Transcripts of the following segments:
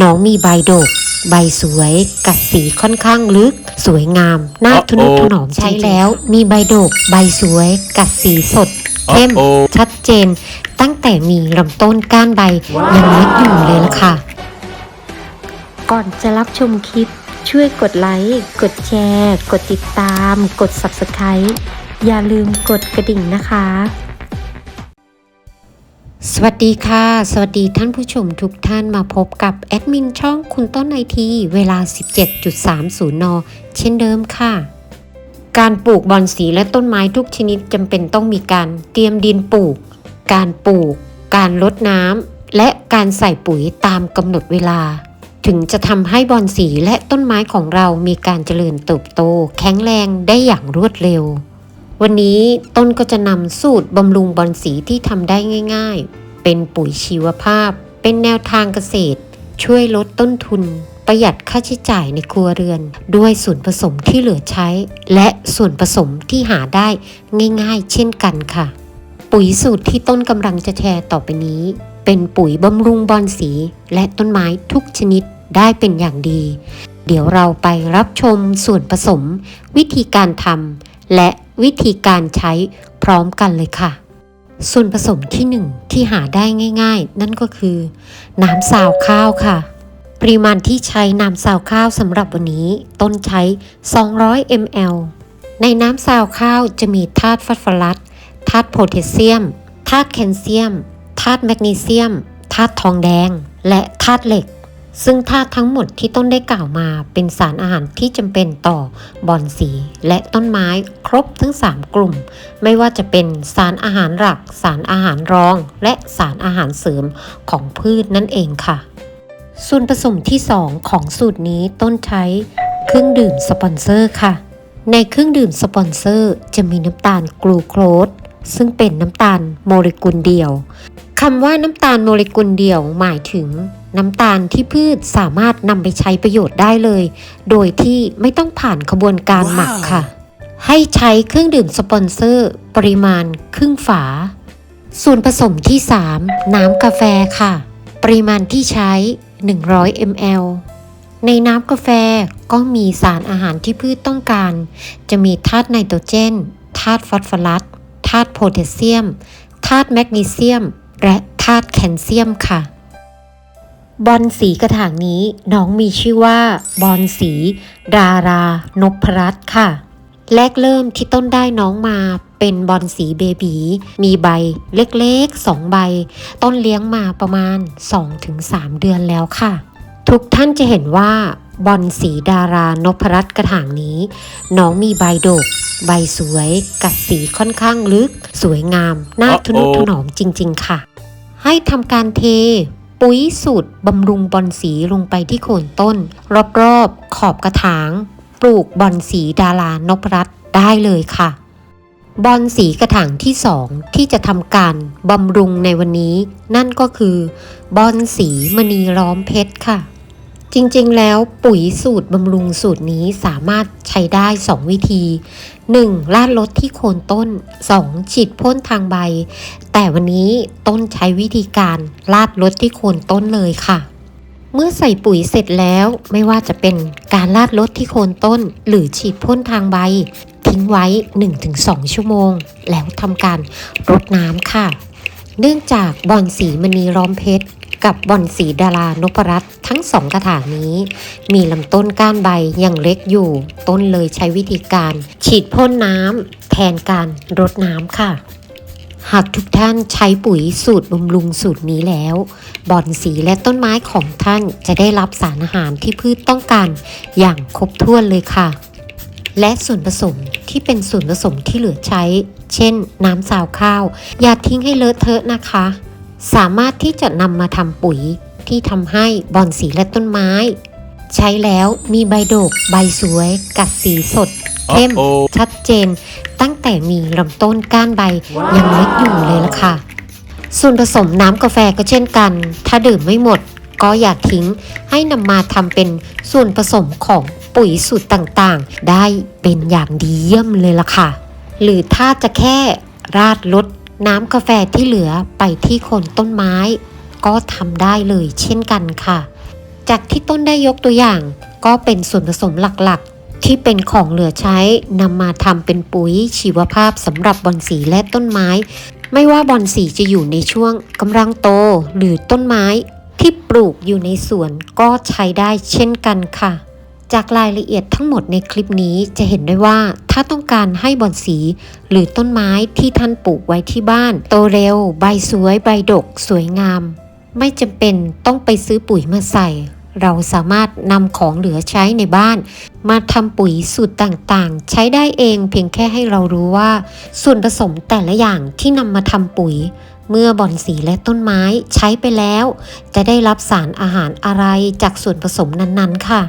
น้องมีใบดก ใบสวยกัดสีค่อนข้างลึก สวยงามน่าทนุถนอมใช้แล้ว มีใบดก ใบสวย กัดสีสดเข้ม Uh-oh ชัดเจน ตั้งแต่มีลำต้นก้านใบยังเล็กอยู่เลยล่ะค่ะ ก่อนจะรับชมคลิป ช่วยกดไลค์ กดแชร์ กดติดตาม กด Subscribe อย่าลืมกดกระดิ่งนะคะ สวัสดีค่ะ สวัสดีท่านผู้ชมทุกท่านมาพบกับแอดมินช่องคุณต้นไอทีเวลา 17.30 น เช่นเดิมค่ะ การปลูกบอนสีและต้นไม้ทุกชนิดจำเป็นต้องมีการเตรียมดินปลูก การปลูก การลดน้ำและการใส่ปุ๋ยตามกำหนดเวลา ถึงจะทำให้บอนสีและต้นไม้ของเรามีการเจริญเติบโต แข็งแรงได้อย่างรวดเร็ว วันนี้ต้นก็จะนำสูตรบำรุงบอนสีที่ทำได้ง่ายๆ เป็นปุ๋ยชีวภาพ เป็นแนวทางเกษตร ช่วยลดต้นทุน ประหยัดค่าใช้จ่ายในครัวเรือน ด้วยส่วนผสมที่เหลือใช้ และส่วนผสมที่หาได้ง่ายๆ เช่นกันค่ะ ปุ๋ยสูตรที่ต้นกำลังจะแชร์ต่อไปนี้ เป็นปุ๋ยบำรุงบอนสี และต้นไม้ทุกชนิดได้เป็นอย่างดี เดี๋ยวเราไปรับชมส่วนผสม วิธีการทำ และวิธีการใช้พร้อมกันเลยค่ะ ส่วนผสมที่หนึ่งที่หาได้ง่าย ๆ นั่นก็คือ น้ำซาวข้าวค่ะ ปริมาณที่ใช้น้ำซาวข้าวสำหรับวันนี้ ต้นใช้ 200 ml ในน้ำซาวข้าวจะมีธาตุฟอสฟอรัสธาตุโพแทสเซียมธาตุแคลเซียมธาตุแมกนีเซียมธาตุทองแดง และธาตุเหล็ก ซึ่งธาตุทั้งหมดที่ต้นได้กล่าวมาเป็นสารอาหารที่จำเป็นต่อบอนสีและต้นไม้ครบทั้ง 3 กลุ่ม ไม่ว่าจะเป็นสารอาหารหลัก สารอาหารรอง และสารอาหารเสริมของพืชนั่นเองค่ะ ส่วนผสมที่ 2 ของสูตรนี้ต้นใช้เครื่องดื่มสปอนเซอร์ค่ะ ในเครื่องดื่มสปอนเซอร์จะมีน้ำตาลกลูโคสซึ่งเป็นน้ำตาลโมเลกุลเดียวคำว่าน้ำตาลโมเลกุลเดียวหมายถึง น้ำตาลที่พืชสามารถนำไปใช้ประโยชน์ได้เลย โดยที่ไม่ต้องผ่านขบวนการหมักค่ะ ให้ใช้เครื่องดื่มสปอนเซอร์ ปริมาณครึ่งฝา ส่วนผสมที่ 3 น้ำกาแฟค่ะ ปริมาณที่ใช้ 100 ml ในน้ำกาแฟก็มีสารอาหารที่พืชต้องการ จะมีธาตุไนโตรเจน ธาตุฟอสฟอรัส ธาตุโพแทสเซียม ธาตุแมกนีเซียม และธาตุแคลเซียมค่ะ บอลสีกระถางนี้น้องมีชื่อว่า บอลสี ดารานพรัตน์ค่ะ แรกเริ่มที่ต้นได้น้องมาเป็นบอลสีเบบี มีใบเล็กๆ 2 ใบ ต้นเลี้ยงมาประมาณ 2-3 เดือนแล้วค่ะ ทุกท่านจะเห็นว่าบอลสีดารานพรัตน์กระถางนี้ น้องมีใบดก ใบสวย กัดสีค่อนข้างลึก สวยงาม น่าทนุถนอมจริง ๆ ค่ะ ให้ทำการเท ปุ๋ยสูตรบำรุงบอนสีลงไปที่โคนต้น รอบๆขอบกระถาง ปลูกบอนสีดารานพรัตได้เลยค่ะ บอนสีกระถางที่สองที่จะทำการบำรุงในวันนี้ นั่นก็คือบอนสีมณีล้อมเพชรค่ะ จริงๆ แล้วปุ๋ยสูตรบำรุงสูตรนี้สามารถใช้ได้ 2 วิธี 1. ลาดลดที่โคนต้น 2. ฉีดพ่นทางใบ แต่วันนี้ต้นใช้วิธีการลาดลดที่โคนต้นเลยค่ะ เมื่อใส่ปุ๋ยเสร็จแล้วไม่ว่าจะเป็นการลาดลดที่โคนต้น หรือฉีดพ่นทางใบ ทิ้งไว้ 1-2 ชั่วโมง แล้วทำการรดน้ำค่ะ เนื่องจากบอนสีมณีล้อมเพชร กับบอนสีดารานพรัตน์ทั้งสองกระถางนี้ มีลำต้นก้านใบยังเล็กอยู่ ต้นเลยใช้วิธีการ ฉีดพ่นน้ำแทนการรดน้ำค่ะ หากทุกท่านใช้ปุ๋ยสูตรบำรุงสูตรนี้แล้วบอนสีและต้นไม้ของท่านจะได้รับสารอาหารที่พืชต้องการอย่างครบถ้วนเลยค่ะ และส่วนผสมที่เป็นส่วนผสมที่เหลือใช้ เช่น น้ำซาวข้าว อย่าทิ้งให้เลอะเทอะนะคะ สามารถที่จะนำมาทำปุ๋ยที่ทำให้บอนสีและต้นไม้ ใช้แล้วมีใบดก ใบสวย กัดสีสด เข้ม Uh-oh ชัดเจน ตั้งแต่มีลำต้นก้านใบยังเล็กอยู่เลยล่ะค่ะ ส่วนผสมน้ำกาแฟก็เช่นกัน ถ้าดื่มไม่หมดก็อย่าทิ้งให้นำมาทำเป็นส่วนผสมของปุ๋ยสูตรต่างๆ ได้เป็นอย่างดีเยี่ยมเลยล่ะค่ะ หรือถ้าจะแค่ราดลด น้ำกาแฟที่เหลือไปที่โคนต้นไม้ ก็ทำได้เลยเช่นกันค่ะ จากที่ต้นได้ยกตัวอย่าง ก็เป็นส่วนผสมหลักๆ ที่เป็นของเหลือใช้นำมาทำเป็นปุ๋ยชีวภาพสำหรับบอนสีและต้นไม้ ไม่ว่าบอนสีจะอยู่ในช่วงกำลังโตหรือต้นไม้ที่ปลูกอยู่ในสวนก็ใช้ได้เช่นกันค่ะ จากรายละเอียดทั้งหมดในคลิปนี้จะเห็นได้ว่าถ้าต้องการให้บอนสี หรือต้นไม้ที่ท่านปลูกไว้ที่บ้าน โตเร็ว ใบสวย ใบดก สวยงาม ไม่จำเป็นต้องไปซื้อปุ๋ยมาใส่ เราสามารถนำของเหลือใช้ในบ้าน มาทำปุ๋ยสูตรต่างๆ ใช้ได้เองเพียงแค่ให้เรารู้ว่า ส่วนผสมแต่ละอย่างที่นำมาทำปุ๋ยเมื่อบอนสีและต้นไม้ใช้ไปแล้ว จะได้รับสารอาหารอะไรจากส่วนผสมนั้นๆ ค่ะ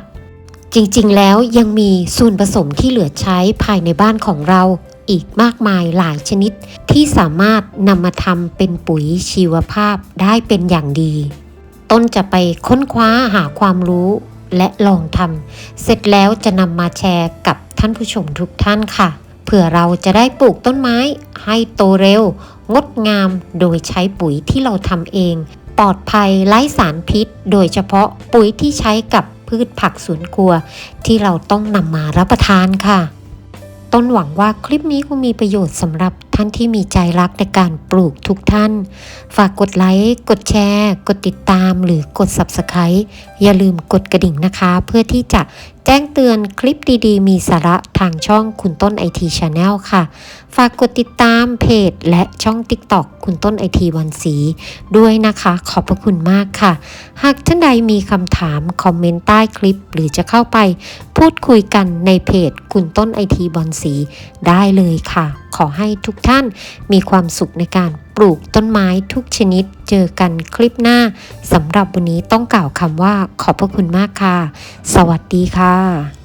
จริงๆ แล้วยังมีส่วนผสมที่เหลือใช้ภายในบ้านของเราอีกมากมายหลายชนิด ที่สามารถนำมาทำเป็นปุ๋ยชีวภาพได้เป็นอย่างดี ต้นจะไปค้นคว้าหาความรู้และลองทำเสร็จแล้วจะนำมาแชร์กับท่านผู้ชมทุกท่านค่ะ เพื่อเราจะได้ปลูกต้นไม้ให้โตเร็ว งดงามโดยใช้ปุ๋ยที่เราทำเอง ปลอดภัยไร้สารพิษ โดยเฉพาะปุ๋ยที่ใช้กับ พืชผักสวนครัว ที่เราต้องนำมารับประทานค่ะ ต้นหวังว่าคลิปนี้คงมีประโยชน์สำหรับ ท่านที่มีใจรักในการปลูกทุกท่าน ฝากกดไลค์ กดแชร์ กดติดตาม หรือกด Subscribe อย่าลืมกดกระดิ่งนะคะ เพื่อที่จะแจ้งเตือนคลิปดีๆ มีสาระทางช่องคุณต้นไอทีชาแนลค่ะ ฝากกดติดตามเพจและช่อง TikTok คุณต้นไอทีวันสีด้วยนะคะ ขอบพระคุณมากค่ะ หากท่านใดมีคำถาม คอมเมนต์ใต้คลิป หรือจะเข้าไป พูดคุยกันในเพจคุณต้นไอทีบอนสีได้เลยค่ะ ขอให้ทุกท่านมีความสุขในการปลูกต้นไม้ทุกชนิด เจอกันคลิปหน้าสำหรับวันนี้ต้องกล่าวคำว่าขอบพระคุณมากค่ะ สวัสดีค่ะ